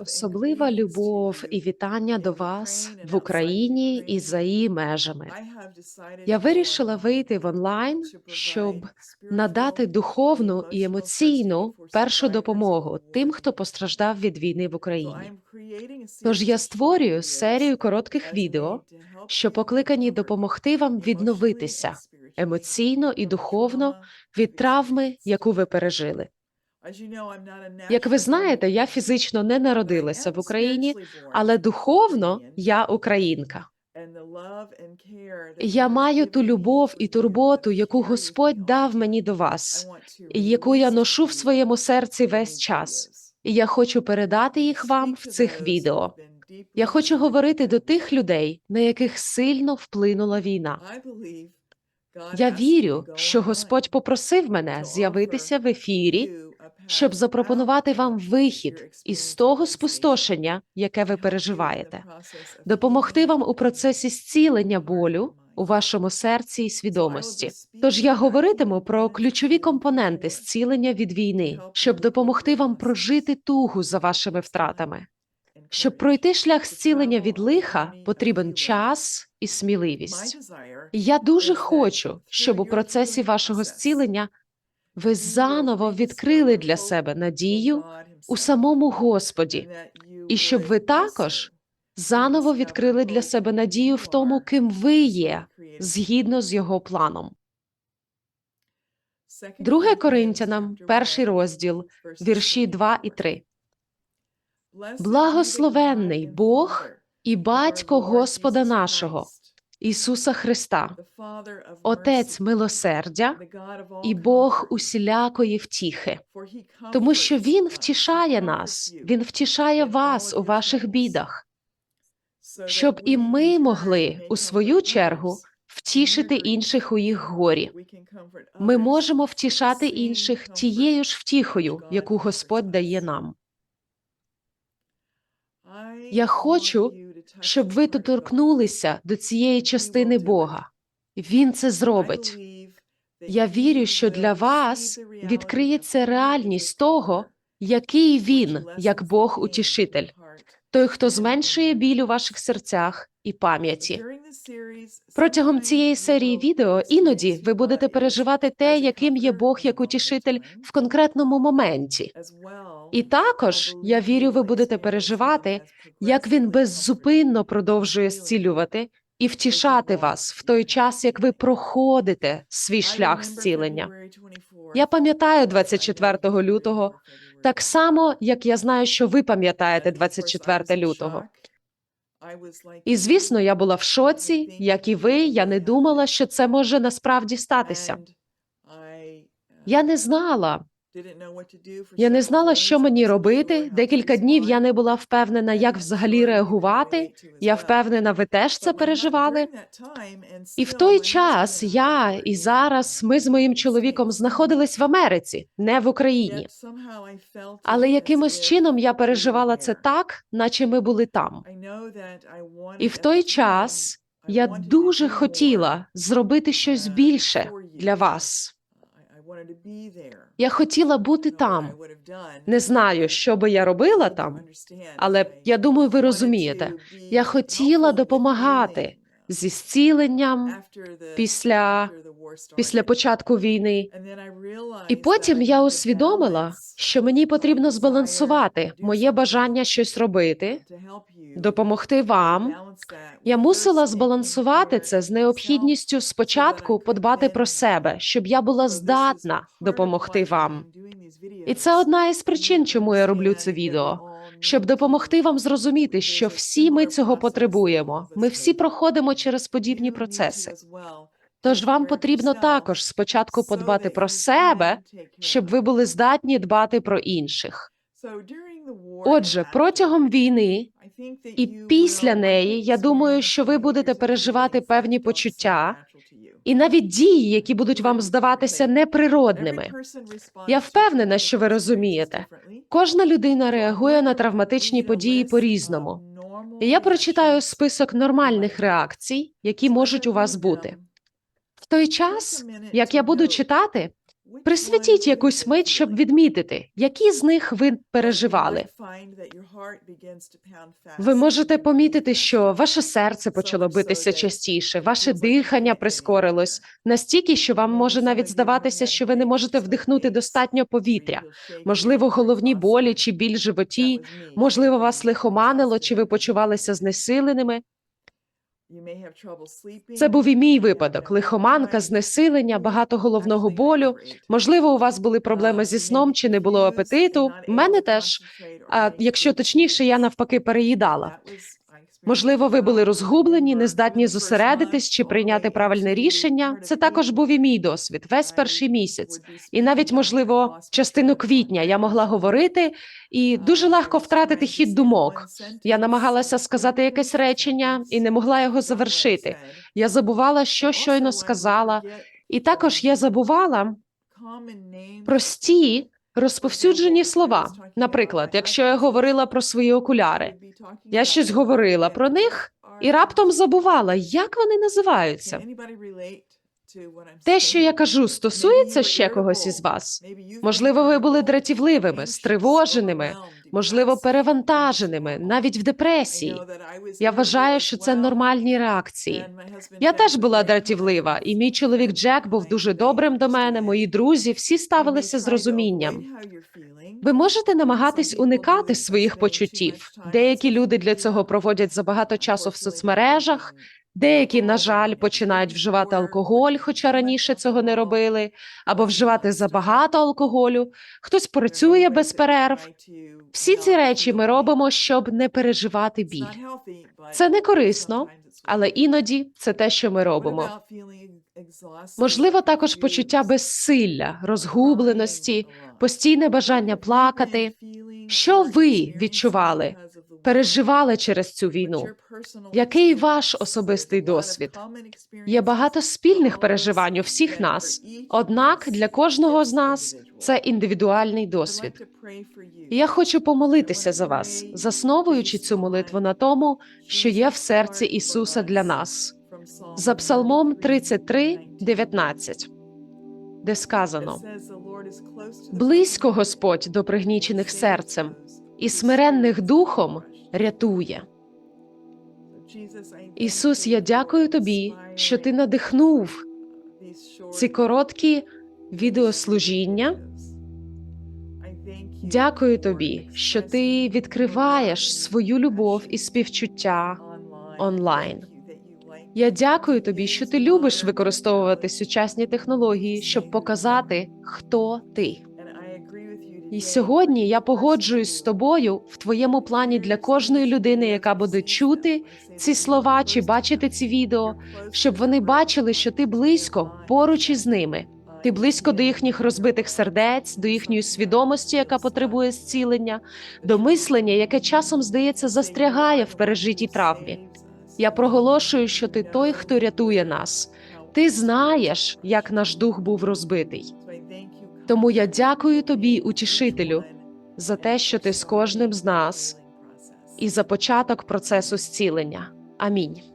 Особлива любов і вітання до вас в Україні і за її межами. Я вирішила вийти в онлайн, щоб надати духовну і емоційну першу допомогу тим, хто постраждав від війни в Україні. Тож я створюю серію коротких відео, що покликані допомогти вам відновитися емоційно і духовно від травми, яку ви пережили. Як ви знаєте, я фізично не народилася в Україні, але духовно я українка. Я маю ту любов і турботу, яку Господь дав мені до вас, і яку я ношу в своєму серці весь час. І я хочу передати їх вам в цих відео. Я хочу говорити до тих людей, на яких сильно вплинула війна. Я вірю, що Господь попросив мене з'явитися в ефірі, щоб запропонувати вам вихід із того спустошення, яке ви переживаєте, допомогти вам у процесі зцілення болю у вашому серці і свідомості. Тож я говоритиму про ключові компоненти зцілення від війни, щоб допомогти вам прожити тугу за вашими втратами. Щоб пройти шлях зцілення від лиха, потрібен час і сміливість. Я дуже хочу, щоб у процесі вашого зцілення ви заново відкрили для себе надію у самому Господі, і щоб ви також заново відкрили для себе надію в тому, ким ви є, згідно з його планом. Друге Коринтянам, перший розділ, вірші 2 і 3. Благословенний Бог і Батько Господа нашого, Ісуса Христа, Отець милосердя і Бог усілякої втіхи, тому що Він втішає нас, Він втішає вас у ваших бідах, щоб і ми могли, у свою чергу, втішити інших у їх горі. Ми можемо втішати інших тією ж втіхою, яку Господь дає нам. Я хочу, щоб ви доторкнулися до цієї частини Бога. Він це зробить. Я вірю, що для вас відкриється реальність того, який він, як Бог утішитель, той, хто зменшує біль у ваших серцях і пам'яті. Протягом цієї серії відео іноді ви будете переживати те, яким є Бог як утішитель в конкретному моменті. І також я вірю, ви будете переживати, як він беззупинно продовжує зцілювати і втішати вас в той час, як ви проходите свій шлях зцілення. Я пам'ятаю 24 лютого, так само як я знаю, що ви пам'ятаєте 24 лютого. І звісно, я була в шоці, як і ви. Я не думала, що це може насправді статися. Я не знала. Я не знала, що мені робити. Декілька днів я не була впевнена, як взагалі реагувати. Я впевнена, ви теж це переживали. І в той час я і зараз ми з моїм чоловіком знаходились в Америці, не в Україні. Але якимось чином я переживала це так, наче ми були там. І в той час я дуже хотіла зробити щось більше для вас. Я хотіла бути там. Не знаю, що би я робила там, але я думаю, ви розумієте. Я хотіла допомагати зі зціленням після, після початку війни. І потім я усвідомила, що мені потрібно збалансувати моє бажання щось робити, допомогти вам. Я мусила збалансувати це з необхідністю спочатку подбати про себе, щоб я була здатна допомогти вам. І це одна із причин, чому я роблю це відео, щоб допомогти вам зрозуміти, що всі ми цього потребуємо. Ми всі проходимо через подібні процеси. Тож вам потрібно також спочатку подбати про себе, щоб ви були здатні дбати про інших. Отже, протягом війни і після неї я думаю, що ви будете переживати певні почуття і навіть дії, які будуть вам здаватися неприродними. Я впевнена, що ви розумієте. Кожна людина реагує на травматичні події по-різному. Я прочитаю список нормальних реакцій, які можуть у вас бути. В той час, як я буду читати, Присвятіть якусь мить, щоб відмітити, які з них ви переживали. Ви можете помітити, що ваше серце почало битися частіше, ваше дихання прискорилось настільки, що вам може навіть здаватися, що ви не можете вдихнути достатньо повітря. Можливо, головні болі чи біль в животі, можливо, вас лихоманило, чи ви почувалися знесиленими. Це був і мій випадок: лихоманка, знесилення, багато головного болю. Можливо, у вас були проблеми зі сном чи не було апетиту. У мене теж. А якщо точніше, я навпаки переїдала. Можливо, ви були розгублені, не здатні зосередитись чи прийняти правильне рішення. Це також був і мій досвід, весь перший місяць. І навіть, можливо, частину квітня я могла говорити і дуже легко втратити хід думок. Я намагалася сказати якесь речення і не могла його завершити. Я забувала, що щойно сказала, і також я забувала прості розповсюджені слова. Наприклад, якщо я говорила про свої окуляри, я щось говорила про них і раптом забувала, як вони називаються. Те, що я кажу, стосується ще когось із вас. Можливо, ви були дратівливими, стривоженими, можливо, перевантаженими, навіть в депресії. Я вважаю, що це нормальні реакції. Я теж була дратівлива, і мій чоловік Джек був дуже добрим до мене. Мої друзі всі ставилися з розумінням. Ви можете намагатись уникати своїх почуттів. Деякі люди для цього проводять забагато часу в соцмережах. Деякі, на жаль, починають вживати алкоголь, хоча раніше цього не робили, або вживати забагато алкоголю. Хтось працює без перерв. Всі ці речі ми робимо, щоб не переживати біль. Це не корисно, але іноді це те, що ми робимо. Можливо, також почуття безсилля, розгубленості, постійне бажання плакати. Що ви відчували, переживали через цю війну? Який ваш особистий досвід? Є багато спільних переживань у всіх нас, однак для кожного з нас це індивідуальний досвід. Я хочу помолитися за вас, засновуючи цю молитву на тому, що є в серці Ісуса для нас. За Псалмом 33, 19, де сказано: Близько Господь до пригнічених серцем і смиренних духом рятує. Ісус, я дякую тобі, що ти надихнув ці короткі відеослужіння. Дякую тобі, що ти відкриваєш свою любов і співчуття онлайн. Я дякую тобі, що ти любиш використовувати сучасні технології, щоб показати, хто ти. І сьогодні я погоджуюсь з тобою в твоєму плані для кожної людини, яка буде чути ці слова чи бачити ці відео, щоб вони бачили, що ти близько поруч із ними. Ти близько до їхніх розбитих сердець, до їхньої свідомості, яка потребує зцілення, до мислення, яке часом здається застрягає в пережитій травмі. Я проголошую, що ти той, хто рятує нас. Ти знаєш, як наш дух був розбитий. Тому я дякую тобі, утішителю, за те, що ти з кожним з нас і за початок процесу зцілення. Амінь.